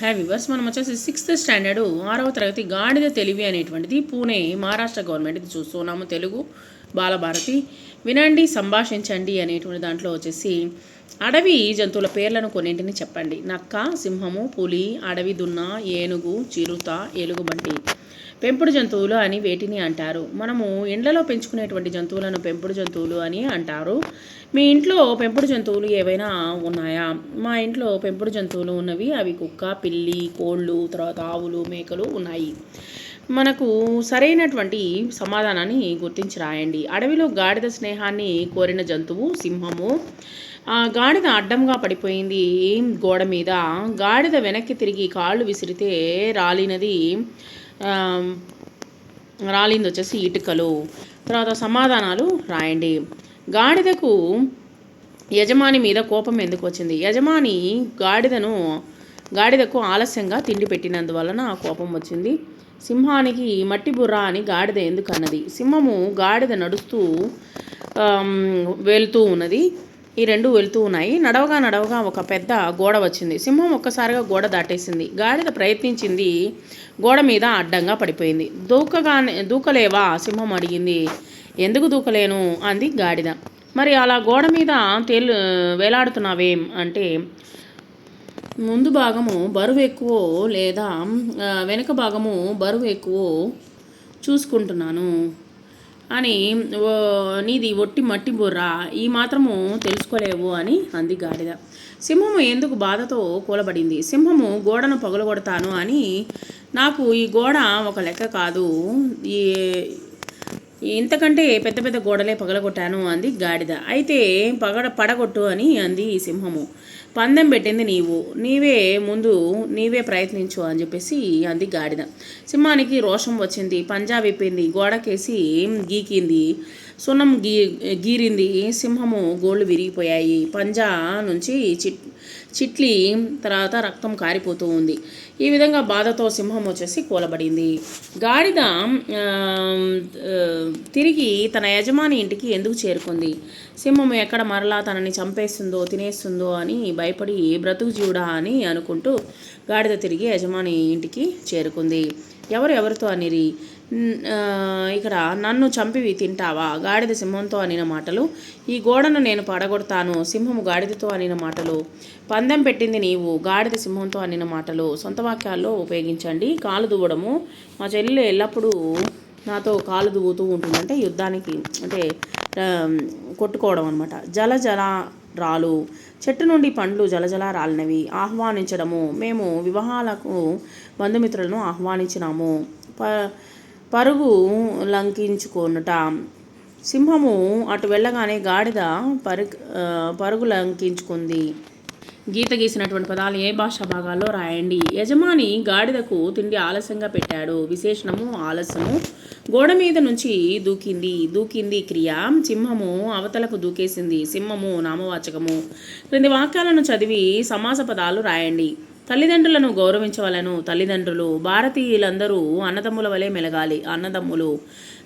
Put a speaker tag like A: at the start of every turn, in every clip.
A: Have viewers మనం వచ్చేసి sixth standard ఆరవ తరగతి గాడిద తెలివి అనేటువంటిది పూణే మహారాష్ట్ర గవర్నమెంట్ ఇది చూస్తున్నాము తెలుగు బాలభారతి వినండి సంభాషించండి అనేటువంటి దాంట్లో వచ్చేసి అడవి జంతువుల పేర్లను కొన్నింటిని చెప్పండి. నక్క సింహము పులి అడవి దున్న ఏనుగు చిరుత ఎలుగుబంటి. పెంపుడు జంతువులు అని వేటిని అంటారు. మనము ఇండ్లలో పెంచుకునేటువంటి జంతువులను పెంపుడు జంతువులు అని అంటారు. మీ ఇంట్లో పెంపుడు జంతువులు ఏవైనా ఉన్నాయా? మా ఇంట్లో పెంపుడు జంతువులు ఉన్నవి అవి కుక్క పిల్లి కోళ్ళు తర్వాత ఆవులు మేకలు ఉన్నాయి. మనకు సరైనటువంటి సమాధానాన్ని గుర్తించి రాయండి అడవిలో గాడిద స్నేహాన్ని కోరిన జంతువు సింహము. ఆ గాడిద అడ్డంగా పడిపోయింది గోడ మీద. గాడిద వెనక్కి తిరిగి కాళ్ళు విసిరితే రాలినది రాలింది వచ్చేసి ఇటుకలు. తర్వాత సమాధానాలు రాయండి. గాడిదకు యజమాని మీద కోపం ఎందుకు వచ్చింది? యజమాని గాడిదను గాడిదకు ఆలస్యంగా తిండి పెట్టినందువలన ఆ కోపం వచ్చింది. సింహానికి మట్టి బుర్ర అని గాడిద ఎందుకు అన్నది? సింహము గాడిద నడుస్తూ వెళ్తూ ఉన్నది. ఈ రెండు వెళ్తూ ఉన్నాయి. నడవగా నడవగా ఒక పెద్ద గోడ వచ్చింది. సింహం ఒక్కసారిగా గోడ దాటేసింది. గాడిద ప్రయత్నించింది. గోడ మీద అడ్డంగా పడిపోయింది. దూకగానే దూకలేవా? సింహం అడిగింది. ఎందుకు దూకలేను? అంది గాడిద. మరి అలా గోడ మీద తేలు వేలాడుతున్నావేం? అంటే ముందు భాగము బరువు ఎక్కువ లేదా వెనుక భాగము బరువు ఎక్కువ చూసుకుంటున్నాను. అని ఓ నీది ఒట్టి మట్టి బుర్ర ఈ మాత్రము తెలుసుకోలేవు అని అంది గాడిద. సింహము ఎందుకు బాధతో కూలబడింది? సింహము గోడను పగలగొడతాను అని నాకు ఈ గోడ ఒక లెక్క కాదు. ఈ ఇంతకంటే పెద్ద పెద్ద గోడలే పగలగొట్టాను అంది గాడిద. అయితే పగడ పడగొట్టు అని అంది సింహము. పందెం పెట్టింది నీవు. నీవే ముందు నీవే ప్రయత్నించు అని చెప్పేసి అంది గాడిద. సింహానికి రోషం వచ్చింది. పంజా విప్పింది. గోడకేసి గీకింది. సున్నం గీ గీరింది. సింహము గోళ్ళు విరిగిపోయాయి. పంజా నుంచి చిట్ చిట్లి తర్వాత రక్తం కారిపోతూ ఉంది. ఈ విధంగా బాధతో సింహం వచ్చేసి కూలబడింది. గాడిద తిరిగి తన యజమాని ఇంటికి ఎందుకు చేరుకుంది? సింహం ఎక్కడ మరలా తనని చంపేస్తుందో తినేస్తుందో అని భయపడి బ్రతుకు చూడా అని అనుకుంటూ గాడిద తిరిగి యజమాని ఇంటికి చేరుకుంది. ఎవరు ఎవరితో అనిరి? ఇక్కడ నన్ను చంపివి తింటావా గాడిద సింహంతో అనిన మాటలు. ఈ గోడను నేను పడగొడతాను సింహము గాడిదతో అనిన మాటలు. పందెం పెట్టింది నీవు గాడిద సింహంతో అనిన మాటలు. సొంత వాక్యాల్లో ఉపయోగించండి. కాలు దువ్వడము. మా చెల్లెలు ఎల్లప్పుడూ నాతో కాలు దువ్వుతూ ఉంటుందంటే యుద్ధానికి అంటే కొట్టుకోవడం అనమాట జల జల రాలు చెట్టు నుండి పండ్లు జలజల రాలినవి ఆహ్వానించడము. మేము వివాహాలకు బంధుమిత్రులను ఆహ్వానించినాము. ప పరుగు లంకించుకొనుట. సింహము అటు వెళ్ళగానే గాడిద పరు పరుగు లంకించుకుంది. గీత గీసినటువంటి పదాలు ఏ భాషా భాగాల్లో రాయండి? యజమాని గాడిదకు తిండి ఆలస్యంగా పెట్టాడు. విశేషణము ఆలస్యము. గోడ మీద నుంచి దూకింది. దూకింది క్రియ. సింహము అవతలకు దూకేసింది. సింహము నామవాచకము. క్రింది వాక్యాలను చదివి సమాస పదాలు రాయండి. తల్లిదండ్రులను గౌరవించవలను. తల్లిదండ్రులు భారతీయులందరూ అన్నదమ్ముల వలె మెలగాలి. అన్నదమ్ములు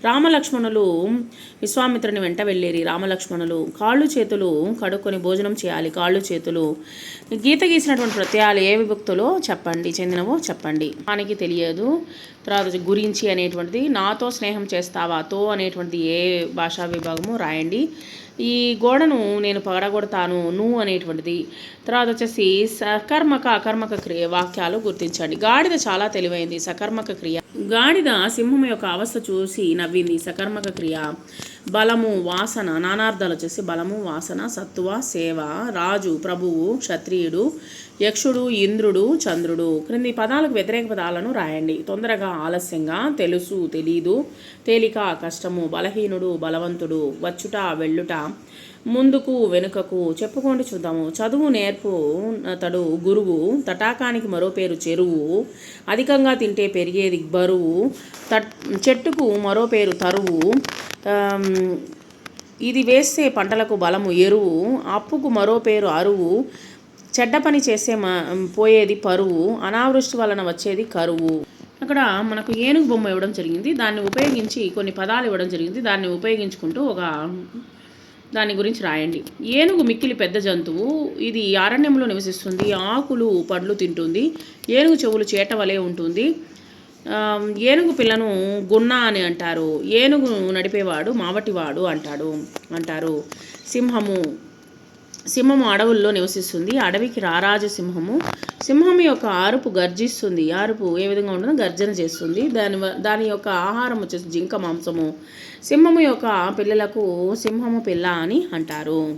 A: రామలక్ష్మణులు విశ్వామిత్రుని వెంట వెళ్ళేరి. రామలక్ష్మణులు కాళ్ళు చేతులు కడుక్కొని భోజనం చేయాలి. కాళ్ళు చేతులు గీత గీసినటువంటి ప్రత్యయాలు ఏ విభక్తులో చెప్పండి? చెందినవో చెప్పండి. మనకి తెలియదు. తర్వాత గురించి అనేటువంటిది నాతో స్నేహం చేస్తావా? తో అనేటువంటిది ఏ భాషా విభాగము రాయండి. ఈ గోడను నేను పగడగొడతాను నువ్వు అనేటువంటిది. తర్వాత వచ్చేసి సకర్మక అకర్మక క్రియ వాక్యాలు గుర్తించండి. గాడిద చాలా తెలివైంది సకర్మక క్రియ. గాడిద సింహం యొక్క అవస్థ చూసి నవ్వింది సకర్మక క్రియ. బలము వాసన నానార్థాలు వచ్చేసి బలము వాసన సత్వ సేవ రాజు ప్రభువు క్షత్రియుడు యక్షుడు ఇంద్రుడు చంద్రుడు. క్రింది పదాలకు వ్యతిరేక పదాలను రాయండి. తొందరగా ఆలస్యంగా తెలుసు తెలీదు. తేలిక కష్టము బలహీనుడు బలవంతుడు. వచ్చుట వెళ్ళుట ముందుకు వెనుకకు చెప్పుకోండి చూద్దాము. చదువు నేర్పు తడు గురువు తటాకానికి మరో పేరు చెరువు అధికంగా తింటే పెరిగేది బరువు తట్ చెట్టుకు మరో పేరు తరువు ఇది వేస్తే పంటలకు బలము ఎరువు అప్పుకు మరో పేరు అరువు చెడ్డ పని చేసే మ పోయేది పరువు అనావృష్టి వలన వచ్చేది కరువు. అక్కడ మనకు ఏనుగు బొమ్మ ఇవ్వడం జరిగింది. దాన్ని ఉపయోగించి కొన్ని పదాలు ఇవ్వడం జరిగింది. దాన్ని ఉపయోగించుకుంటూ ఒక దాని గురించి రాయండి. ఏనుగు మిక్కిలి పెద్ద జంతువు ఇది అరణ్యంలో నివసిస్తుంది ఆకులు పండ్లు తింటుంది ఏనుగు చెవులు చేట వలె ఉంటుంది. ఏనుగు పిల్లను గున్న అని అంటారు. ఏనుగు నడిపేవాడు మావటివాడు అంటాడు అంటారు సింహము. సింహము అడవుల్లో నివసిస్తుంది. అడవికి రారాజు సింహము. సింహం యొక్క అరుపు గర్జిస్తుంది. ఆరుపు ఏ విధంగా ఉంటుందో గర్జన చేస్తుంది. దాని వ- దాని యొక్క ఆహారం వచ్చేసి జింక మాంసము. సింహము యొక్క పిల్లలకు సింహము పిల్ల అని అంటారు.